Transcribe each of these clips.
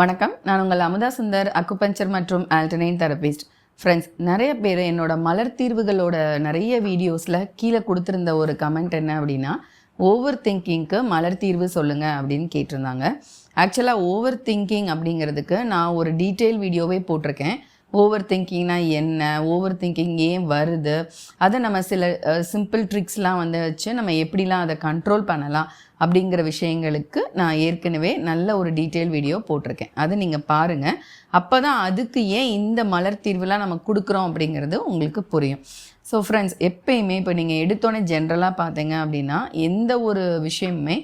வணக்கம். நான் உங்கள் அமுதா சுந்தர் அக்குபஞ்சர் மற்றும் ஆல்டர்னைன் தெரபிஸ்ட். ஃப்ரெண்ட்ஸ் நிறைய பேர் என்னோட மலர் தீர்வுகளோட நிறைய வீடியோஸில் கீழே கொடுத்துருந்த ஒரு கமெண்ட் என்ன அப்படின்னா ஓவர் திங்கிங்க்கு மலர் தீர்வு சொல்லுங்கள் அப்படின்னு கேட்டிருந்தாங்க. ஆக்சுவலாக ஓவர் திங்கிங் அப்படிங்கிறதுக்கு நான் ஒரு டீட்டெயில் வீடியோவே போட்டிருக்கேன். ஓவர் திங்கிங்னா என்ன? ஓவர் திங்கிங் ஏன் வருது? அதை நம்ம சில சிம்பிள் ட்ரிக்ஸ்லாம் வந்து வச்சு நம்ம எப்படிலாம் அதை கண்ட்ரோல் பண்ணலாம் அப்படிங்கிற விஷயங்களுக்கு நான் ஏற்கனவே நல்ல ஒரு டீட்டெயில் வீடியோ போட்டிருக்கேன். அதை நீங்கள் பாருங்கள் அப்போ தான் அதுக்கு ஏன் இந்த மலர் தீர்வுலாம் நம்ம கொடுக்குறோம் அப்படிங்கிறது உங்களுக்கு புரியும். ஸோ ஃப்ரெண்ட்ஸ் எப்பயுமே இப்போ நீங்கள் எடுத்தோன்னே ஜென்ரலாக பார்த்தீங்க அப்படின்னா எந்த ஒரு விஷயமுமே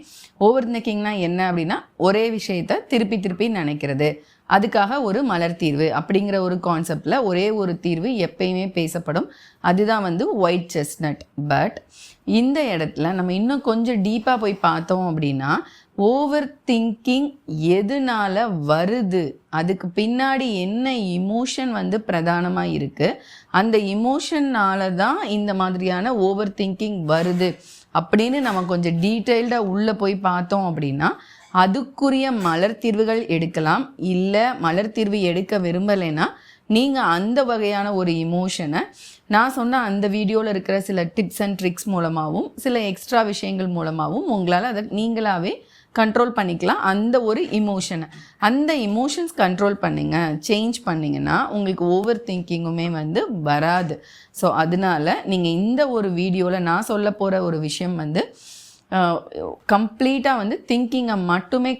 ஓவர் திங்கிங்னா என்ன அப்படின்னா ஒரே விஷயத்த திருப்பி திருப்பி நினைக்கிறது. அதுக்காக ஒரு மலர் தீர்வு அப்படிங்கிற ஒரு கான்செப்டில் ஒரே ஒரு தீர்வு எப்பயுமே பேசப்படும். அதுதான் வந்து ஒயிட் செஸ்னட் பட் இந்த இடத்துல நம்ம இன்னும் கொஞ்சம் டீப்பாக போய் பார்த்தோம் அப்படின்னா ஓவர் திங்கிங் எதனால வருது? அதுக்கு பின்னாடி என்ன இமோஷன் வந்து பிரதானமாக இருக்குது அந்த இமோஷன்னால தான் இந்த மாதிரியான ஓவர் திங்கிங் வருது. அப்படின்னு நம்ம கொஞ்சம் டீட்டெயில்டாக உள்ளே போய் பார்த்தோம் அப்படின்னா அதுக்குரிய மலர் தீர்வுகள் எடுக்கலாம். இல்லை மலர் தீர்வு எடுக்க விரும்பலைன்னா நீங்கள் அந்த வகையான ஒரு இமோஷனை நான் சொன்ன அந்த வீடியோவில் இருக்கிற சில டிப்ஸ் அண்ட் ட்ரிக்ஸ் மூலமாகவும் சில எக்ஸ்ட்ரா விஷயங்கள் மூலமாகவும் உங்களால் அதை நீங்களாகவே கண்ட்ரோல் பண்ணிக்கலாம். அந்த ஒரு இமோஷனை அந்த இமோஷன்ஸ் கண்ட்ரோல் பண்ணுங்க சேஞ்ச் பண்ணிங்கன்னா உங்களுக்கு ஓவர் திங்கிங்குமே வந்து வராது. ஸோ அதனால நீங்கள் இந்த ஒரு வீடியோவில் நான் சொல்ல போகிற ஒரு விஷயம் வந்து கம்ப்ளீட்டாக வந்து திங்கிங்கை மட்டுமே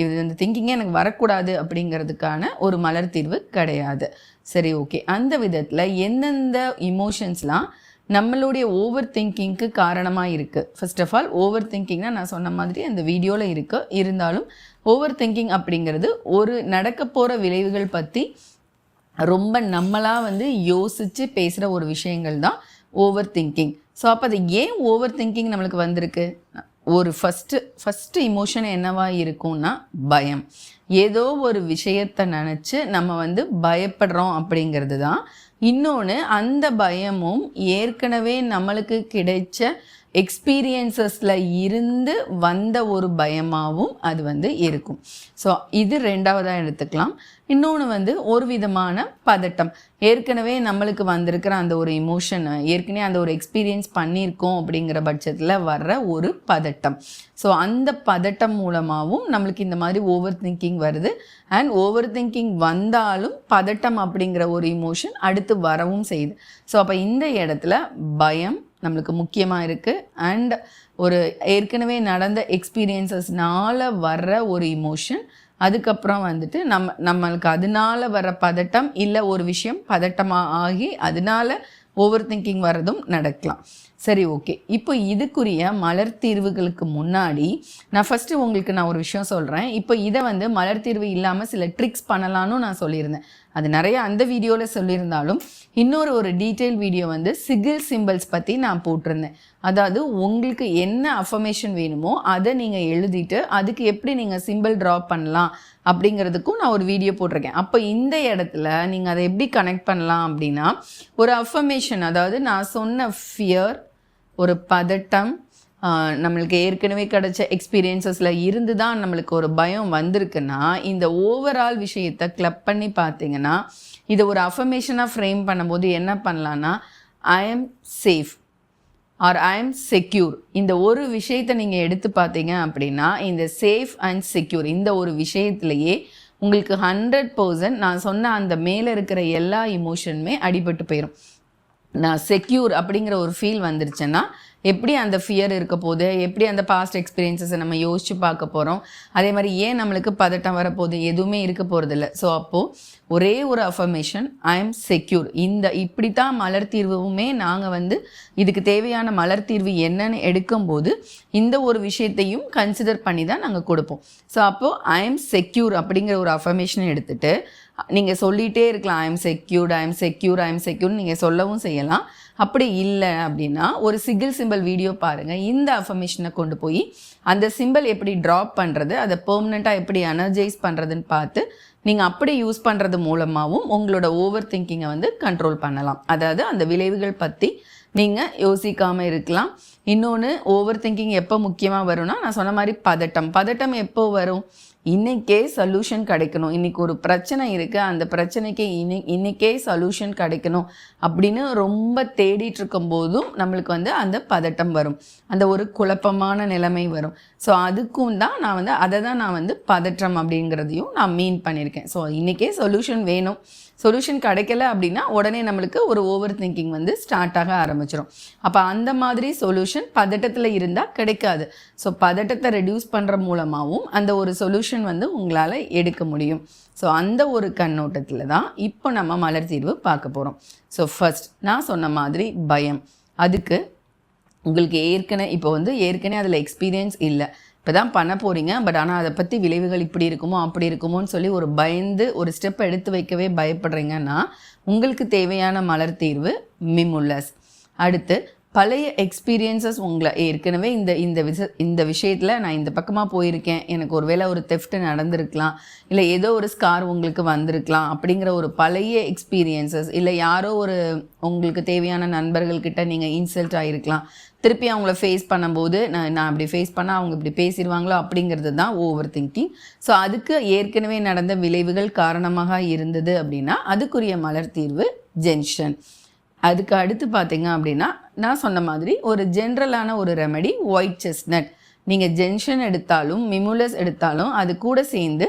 இது இந்த திங்கிங்கே எனக்கு வரக்கூடாது அப்படிங்கிறதுக்கான ஒரு மலர் தீர்வு கிடையாது. சரி ஓகே அந்த விதத்தில் எந்தெந்த இமோஷன்ஸ்லாம் நம்மளுடைய ஓவர் திங்கிங்க்கு காரணமாக இருக்குது ஃபர்ஸ்ட் ஆஃப் ஆல் ஓவர் திங்கிங்னா நான் சொன்ன மாதிரி அந்த வீடியோவில் இருக்குது இருந்தாலும் ஓவர் திங்கிங் அப்படிங்கிறது ஒரு நடக்க போகிற விளைவுகள் பற்றி ரொம்ப நம்மளாக வந்து யோசித்து பேசுகிற ஒரு விஷயங்கள் தான் ஓவர் திங்கிங் ஸோ அப்போ அது ஏன் ஓவர் திங்கிங் நம்மளுக்கு வந்திருக்கு? ஒரு ஃபஸ்ட்டு ஃபஸ்ட்டு இமோஷன் என்னவா இருக்கும்னா பயம். ஏதோ ஒரு விஷயத்தை நினச்சி நம்ம வந்து பயப்படுறோம் அப்படிங்கிறது தான் இன்னொன்று அந்த பயமும் ஏற்கனவே நம்மளுக்கு கிடைச்ச எக்ஸ்பீரியன்சஸில் இருந்து வந்த ஒரு பயமாகவும் அது வந்து இருக்கும். ஸோ இது ரெண்டாவதாக எடுத்துக்கலாம். இன்னொன்று வந்து ஒரு விதமான பதட்டம். ஏற்கனவே நம்மளுக்கு வந்திருக்கிற அந்த ஒரு இமோஷன் ஏற்கனவே அந்த ஒரு எக்ஸ்பீரியன்ஸ் பண்ணியிருக்கோம் அப்படிங்கிற பட்சத்தில் வர்ற ஒரு பதட்டம். ஸோ அந்த பதட்டம் மூலமாகவும் நம்மளுக்கு இந்த மாதிரி ஓவர் திங்கிங் வருது. அண்ட் ஓவர் திங்கிங் வந்தாலும் பதட்டம் அப்படிங்கிற ஒரு இமோஷன் அடுத்து வரவும் செய்யுது. ஸோ அப்போ இந்த இடத்துல பயம் நம்மளுக்கு முக்கியமாக இருக்குது அண்ட் ஒரு ஏற்கனவே நடந்த எக்ஸ்பீரியன்சஸ்னால வர்ற ஒரு இமோஷன் அதுக்கப்புறம் வந்துட்டு நம்ம நம்மளுக்கு அதனால வர பதட்டம் இல்லை ஒரு விஷயம் பதட்டமாக ஆகி அதனால ஓவர் திங்கிங் வர்றதும் நடக்கலாம். சரி ஓகே. இப்போ இதுக்குரிய மலர் தீர்வுகளுக்கு முன்னாடி நான் ஃபஸ்ட்டு உங்களுக்கு நான் ஒரு விஷயம் சொல்கிறேன் இப்போ இதை வந்து மலர் தீர்வு இல்லாமல் சில ட்ரிக்ஸ் பண்ணலான்னு நான் சொல்லியிருந்தேன். அது நிறைய அந்த வீடியோவில் சொல்லியிருந்தாலும் இன்னொரு ஒரு டீட்டெயில் வீடியோ வந்து சிகில் சிம்பிள்ஸ் பற்றி நான் போட்டிருந்தேன். அதாவது உங்களுக்கு என்ன அஃபர்மேஷன் வேணுமோ அதை நீங்கள் எழுதிட்டு அதுக்கு எப்படி நீங்கள் சிம்பிள் ட்ரா பண்ணலாம் அப்படிங்கிறதுக்கும் நான் ஒரு வீடியோ போட்டிருக்கேன். அப்போ இந்த இடத்துல நீங்கள் அதை எப்படி கனெக்ட் பண்ணலாம் அப்படின்னா ஒரு அஃபர்மேஷன் அதாவது நான் சொன்ன ஃபியர் ஒரு பதட்டம் நம்மளுக்கு ஏற்கனவே கிடைச்ச எக்ஸ்பீரியன்சஸில் இருந்து தான் நம்மளுக்கு ஒரு பயம் வந்திருக்குன்னா இந்த ஓவரால் விஷயத்தை கிளப் பண்ணி பார்த்தீங்கன்னா இதை ஒரு அஃபர்மேஷனாக ஃப்ரேம் பண்ணும்போது என்ன பண்ணலான்னா I am safe or I am secure இந்த ஒரு விஷயத்தை நீங்கள் எடுத்து பார்த்தீங்க அப்படின்னா இந்த சேஃப் அண்ட் செக்யூர் இந்த ஒரு விஷயத்திலேயே உங்களுக்கு ஹண்ட்ரட் பர்சன்ட் நான் சொன்ன அந்த மேலே இருக்கிற எல்லா இமோஷனுமே அடிபட்டு போயிடும் நான் செக்யூர் அப்படிங்கிற ஒரு ஃபீல் வந்துருச்சுன்னா எப்படி அந்த ஃபியர் இருக்க போகுது? எப்படி அந்த பாஸ்ட் எக்ஸ்பீரியன்ஸஸை நம்ம யோசிச்சு பார்க்க போகிறோம் அதே மாதிரி ஏன் நம்மளுக்கு பதட்டம் வரப்போகுது? எதுவுமே இருக்க போகிறதில்ல ஸோ அப்போது ஒரே ஒரு அஃபர்மேஷன் ஐ எம் செக்யூர் இந்த இப்படி தான் மலர் தீர்வுமே நாங்கள் வந்து இதுக்கு தேவையான மலர் தீர்வு என்னன்னு எடுக்கும்போது இந்த ஒரு விஷயத்தையும் கன்சிடர் பண்ணி தான் நாங்கள் கொடுப்போம். ஸோ அப்போது ஐ எம் செக்யூர் அப்படிங்கிற ஒரு அஃபர்மேஷனை எடுத்துகிட்டு நீங்கள் சொல்லிகிட்டே இருக்கலாம் I am secured I am secure I am நீங்கள் சொல்லவும் செய்யலாம். அப்படி இல்லை அப்படின்னா ஒரு சிங்கிள் சிம்பிள் வீடியோ பாருங்கள் இந்த அஃபர்மேஷனை கொண்டு போய் அந்த சிம்பிள் எப்படி ட்ராப் பண்ணுறது அதை பெர்மனெண்ட்டாக எப்படி எனர்ஜைஸ் பண்ணுறதுன்னு பார்த்து நீங்கள் அப்படி யூஸ் பண்ணுறது மூலமாகவும் உங்களோட ஓவர் திங்கிங்கை வந்து கண்ட்ரோல் பண்ணலாம். அதாவது அந்த விளைவுகள் பற்றி நீங்கள் யோசிக்காமல் இருக்கலாம். இன்னொன்று ஓவர் திங்கிங் எப்போ முக்கியமாக வரும்னா நான் சொன்ன மாதிரி பதட்டம். பதட்டம் எப்போ வரும்? இன்னைக்கே சொல்யூஷன் கிடைக்கணும். இன்னைக்கு ஒரு பிரச்சனை இருக்குது அந்த பிரச்சனைக்கு இன்னை இன்னைக்கே சொல்யூஷன் கிடைக்கணும் அப்படின்னு ரொம்ப தேடிட்டு இருக்கும் போதும் நம்மளுக்கு வந்து அந்த பதட்டம் வரும். அந்த ஒரு குழப்பமான நிலைமை வரும். ஸோ அதுக்கும் தான் நான் வந்து அதை தான் நான் வந்து பதற்றம் அப்படிங்கிறதையும் நான் மீன் பண்ணியிருக்கேன். ஸோ இன்றைக்கே சொல்யூஷன் வேணும். சொல்யூஷன் கிடைக்கல அப்படின்னா உடனே நம்மளுக்கு ஒரு ஓவர் திங்கிங் வந்து ஸ்டார்ட் ஆக ஆரம்பிச்சிடும் அப்போ அந்த மாதிரி சொல்யூஷன் பதட்டத்தில் இருந்தால் கிடைக்காது. ஸோ பதட்டத்தை ரெடியூஸ் பண்ணுற மூலமாகவும் அந்த ஒரு சொல்யூஷன் வந்து உங்களால் எடுக்க முடியும். ஸோ அந்த ஒரு கண்ணோட்டத்தில் தான் இப்போ நம்ம மலர் தீர்வு பார்க்க போகிறோம் ஸோ ஃபர்ஸ்ட் நான் சொன்ன மாதிரி பயம். அதுக்கு உங்களுக்கு ஏற்கனவே இப்போ வந்து ஏற்கனவே அதில் எக்ஸ்பீரியன்ஸ் இல்லை. இப்போ தான் பண்ண போகிறீங்க பட் ஆனால் அதை பற்றி விளைவுகள் இப்படி இருக்குமோ அப்படி இருக்குமோன்னு சொல்லி ஒரு பயந்து ஒரு ஸ்டெப் எடுத்து வைக்கவே பயப்படுறீங்கன்னா உங்களுக்கு தேவையான மலர் தீர்வு மிமுல்லஸ் அடுத்து பழைய எக்ஸ்பீரியன்சஸ் உங்களை ஏற்கனவே இந்த இந்த விஷ இந்த விஷயத்தில் நான் இந்த பக்கமாக போயிருக்கேன். எனக்கு ஒரு வேளை ஒரு தெஃப்ட் நடந்திருக்கலாம். இல்லை ஏதோ ஒரு ஸ்கார் உங்களுக்கு வந்திருக்கலாம் அப்படிங்கிற ஒரு பழைய எக்ஸ்பீரியன்சஸ் இல்லை யாரோ ஒரு உங்களுக்கு தேவையான நண்பர்கள்கிட்ட நீங்கள் இன்சல்ட் ஆகிருக்கலாம் திருப்பி அவங்கள ஃபேஸ் பண்ணும்போது நான் நான் அப்படி ஃபேஸ் பண்ணால் அவங்க இப்படி பேசிடுவாங்களோ அப்படிங்கிறது தான் ஓவர் திங்கிங் ஸோ அதுக்கு ஏற்கனவே நடந்த விளைவுகள் காரணமாக இருந்தது அப்படின்னா அதுக்குரிய மலர் தீர்வு ஜென்ஷன். அதுக்கு அடுத்து பார்த்தீங்க அப்படின்னா நான் சொன்ன மாதிரி ஒரு ஜென்ரலான ஒரு ரெமெடி ஒயிட் செஸ்னட் நீங்கள் ஜென்ஷன் எடுத்தாலும் மிமுலஸ் எடுத்தாலும் அது கூட சேர்ந்து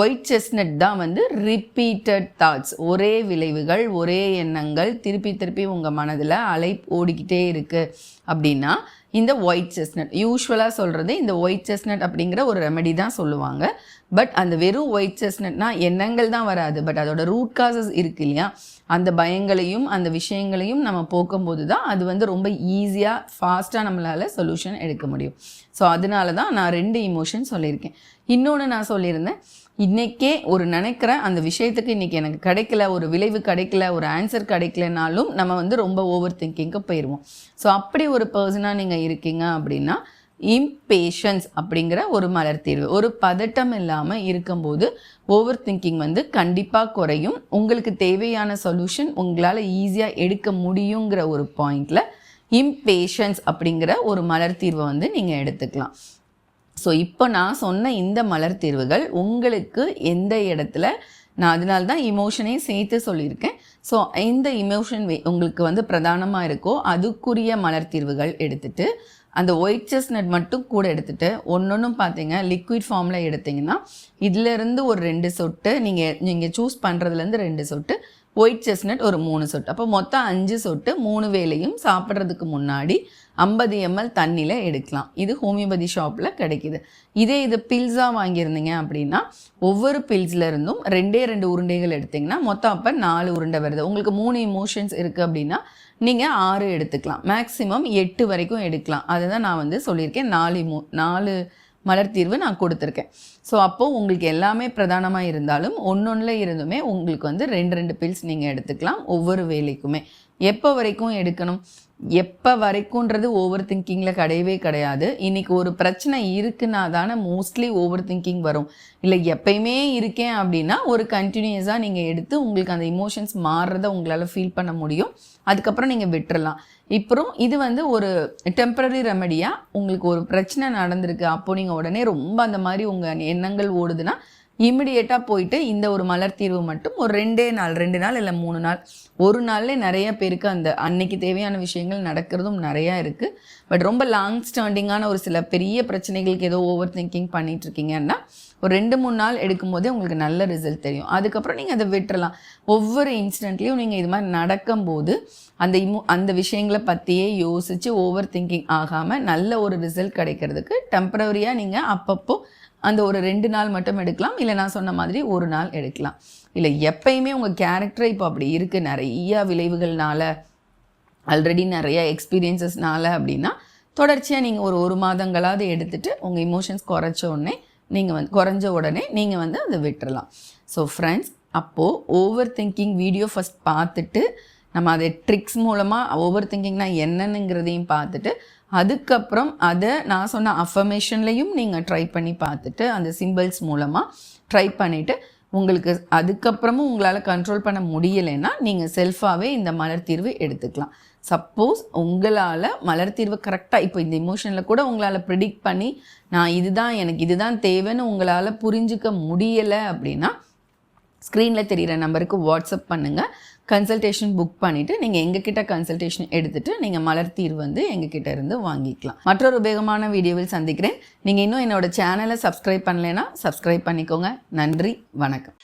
ஒயிட் செஸ்னட் தான் வந்து ரிப்பீட்டட் தாட்ஸ் ஒரே விளைவுகள் ஒரே எண்ணங்கள் திருப்பி திருப்பி உங்கள் மனதில் அலை ஓடிக்கிட்டே இருக்குது அப்படின்னா இந்த ஒயிட் செஸ்னட் யூஸ்வலாக சொல்கிறது இந்த ஒயிட் செஸ்னட் அப்படிங்கிற ஒரு ரெமெடி தான் சொல்லுவாங்க. பட் அந்த வெறும் ஒயிட் செஸ்னட்னா எண்ணங்கள் தான் வராது. பட் அதோட ரூட் காசஸ் இருக்கு இல்லையா? அந்த பயங்களையும் அந்த விஷயங்களையும் நம்ம போக்கும்போது தான் அது வந்து ரொம்ப ஈஸியாக ஃபாஸ்ட்டாக நம்மளால் சொல்யூஷன் எடுக்க முடியும். ஸோ அதனால தான் நான் ரெண்டு இமோஷன் சொல்லியிருக்கேன். இன்னொன்று நான் சொல்லியிருந்தேன். இன்றைக்கே ஒரு நினைக்கிற அந்த விஷயத்துக்கு இன்றைக்கி எனக்கு கிடைக்கல ஒரு விளைவு கிடைக்கல ஒரு ஆன்சர் கிடைக்கலனாலும் நம்ம வந்து ரொம்ப ஓவர் திங்கிங்க்கு போயிடுவோம் ஸோ அப்படி ஒரு பர்சனாக நீங்கள் இருக்கீங்க அப்படின்னா இம்பேஷன்ஸ் அப்படிங்கிற ஒரு மலர் தீர்வு. ஒரு பதட்டம் இல்லாமல் இருக்கும்போது ஓவர் திங்கிங் வந்து கண்டிப்பாக குறையும். உங்களுக்கு தேவையான சொல்யூஷன் உங்களால் ஈஸியாக எடுக்க முடியுங்கிற ஒரு பாயிண்டில் இம்பேஷன்ஸ் அப்படிங்கிற ஒரு மலர் தீர்வை வந்து நீங்கள் எடுத்துக்கலாம். ஸோ இப்போ நான் சொன்ன இந்த மலர் தீர்வுகள் உங்களுக்கு எந்த இடத்துல நான் அதனால தான் இமோஷனையும் சேர்த்து சொல்லியிருக்கேன். ஸோ இந்த இமோஷன் உங்களுக்கு வந்து பிரதானமாக இருக்கோ அதுக்குரிய மலர் தீர்வுகள் எடுத்துகிட்டு அந்த ஒயிட் செஸ்னட் மட்டும் கூட எடுத்துகிட்டு ஒன்று ஒன்றும் பார்த்தீங்க லிக்விட் ஃபார்மில் எடுத்திங்கன்னா இதிலேருந்து ஒரு ரெண்டு சொட்டு நீங்கள் நீங்கள் சூஸ் பண்ணுறதுலேருந்து ரெண்டு சொட்டு ஒயிட் செஸ்னட் ஒரு மூணு சொட்டு. அப்போ மொத்தம் அஞ்சு சொட்டு மூணு வேலையும் சாப்பிட்றதுக்கு முன்னாடி ஐம்பது எம்எல் தண்ணியில் எடுக்கலாம். இது ஹோமியோபதி ஷாப்பில் கிடைக்கிது. இதே இது பில்ஸாக வாங்கியிருந்தீங்க அப்படின்னா ஒவ்வொரு பில்ஸ்லேருந்தும் ரெண்டே ரெண்டு உருண்டைகள் எடுத்திங்கன்னா மொத்தம் அப்போ நாலு உருண்டை வருது. உங்களுக்கு மூணு இமோஷன்ஸ் இருக்குது அப்படின்னா நீங்கள் ஆறு எடுத்துக்கலாம். மேக்ஸிமம் எட்டு வரைக்கும் எடுக்கலாம். அதை தான் நான் வந்து சொல்லியிருக்கேன். நாலு மூ நாலு மலர் தீர்வு நான் கொடுத்துருக்கேன். ஸோ அப்போது உங்களுக்கு எல்லாமே பிரதானமாக இருந்தாலும் ஒன்று இருந்துமே உங்களுக்கு வந்து ரெண்டு ரெண்டு பில்ஸ் நீங்கள் எடுத்துக்கலாம் ஒவ்வொரு வேலைக்குமே. எப்போ வரைக்கும் எடுக்கணும்? எப்போ வரைக்கும்ன்றது ஓவர் திங்கிங்கில் கிடையவே கிடையாது. இன்றைக்கி ஒரு பிரச்சனை இருக்குன்னா தானே மோஸ்ட்லி ஓவர் திங்கிங் வரும். இல்லை எப்பயுமே இருக்கேன் அப்படின்னா ஒரு கண்டினியூஸாக நீங்கள் எடுத்து உங்களுக்கு அந்த இமோஷன்ஸ் மாறுறத உங்களால் ஃபீல் பண்ண முடியும். அதுக்கப்புறம் நீங்கள் விட்டுறலாம். இப்போ இது வந்து ஒரு டெம்பரரி ரெமடியாக உங்களுக்கு ஒரு பிரச்சனை நடந்திருக்கு. அப்போது நீங்கள் உடனே ரொம்ப அந்த மாதிரி உங்கள் எண்ணங்கள் ஓடுதுன்னா இமிடியேட்டாக போயிட்டு இந்த ஒரு மலர் தீர்வு மட்டும் ஒரு ரெண்டே நாள் ரெண்டு நாள் இல்லை மூணு நாள். ஒரு நாள்லே நிறைய பேருக்கு அந்த அன்னைக்கு தேவையான விஷயங்கள் நடக்கிறதும் நிறையா இருக்குது பட் ரொம்ப லாங் ஸ்டாண்டிங்கான ஒரு சில பெரிய பிரச்சனைகளுக்கு ஏதோ ஓவர் திங்கிங் பண்ணிகிட்ருக்கீங்கன்னா ஒரு ரெண்டு மூணு நாள் எடுக்கும்போதே உங்களுக்கு நல்ல ரிசல்ட் தெரியும். அதுக்கப்புறம் நீங்கள் அதை விட்டுறலாம். ஒவ்வொரு இன்ஸ்டன்ட்லேயும் நீங்கள் இது மாதிரி நடக்கும்போது அந்த இமோ அந்த விஷயங்களை பற்றியே யோசித்து ஓவர் திங்கிங் ஆகாமல் நல்ல ஒரு ரிசல்ட் கிடைக்கிறதுக்கு டெம்பரவரியாக நீங்கள் அப்பப்போ அந்த ஒரு ரெண்டு நாள் மட்டும் எடுக்கலாம் இல்லை நான் சொன்ன மாதிரி ஒரு நாள் எடுக்கலாம். இல்லை எப்பயுமே உங்கள் கேரக்டர் இப்போ அப்படி இருக்குது நிறைய விளைவுகள்னால ஆல்ரெடி நிறைய எக்ஸ்பீரியன்சஸ்னால அப்படின்னா தொடர்ச்சியாக நீங்கள் ஒரு ஒரு மாதங்களாவது எடுத்துகிட்டு உங்கள் இமோஷன்ஸ் குறைச்ச உடனே நீங்கள் வந்து குறைஞ்ச உடனே நீங்கள் வந்து அதை விட்டுறலாம். ஸோ ஃப்ரெண்ட்ஸ் அப்போது ஓவர் திங்கிங் வீடியோ ஃபஸ்ட் பார்த்துட்டு நம்ம அதை ட்ரிக்ஸ் மூலமாக ஓவர் திங்கிங்னா என்னென்னுங்கிறதையும் பார்த்துட்டு அதுக்கப்புறம் அதை நான் சொன்ன அஃபர்மேஷன்லையும் நீங்கள் ட்ரை பண்ணி பார்த்துட்டு அந்த சிம்பிள்ஸ் மூலமாக ட்ரை பண்ணிவிட்டு உங்களுக்கு அதுக்கப்புறமும் உங்களால் கண்ட்ரோல் பண்ண முடியலைன்னா நீங்கள் செல்ஃபாகவே இந்த மலர் தீர்வு எடுத்துக்கலாம். சப்போஸ் உங்களால் மலர் தீர்வு கரெக்டாக இப்போ இந்த இமோஷனில் கூட உங்களால் ப்ரிடிக்ட் பண்ணி நான் இதுதான் எனக்கு இதுதான் தேவைன்னு உங்களால் புரிஞ்சுக்க முடியலை அப்படின்னா ஸ்க்ரீனில் தெரிகிற நம்பருக்கு வாட்ஸ்அப் பண்ணுங்கள் கன்சல்டேஷன் புக் பண்ணிவிட்டு நீங்கள் எங்ககிட்ட கன்சல்டேஷன் எடுத்துகிட்டு நீங்கள் மலர் தீர்வு வந்து எங்ககிட்ட இருந்து வாங்கிக்கலாம். மற்றொரு உபயோகமான வீடியோவில் சந்திக்கிறேன். நீங்கள் இன்னும் என்னோட சேனலை சப்ஸ்கிரைப் பண்ணலைன்னா சப்ஸ்கிரைப் பண்ணிக்கோங்க. நன்றி வணக்கம்.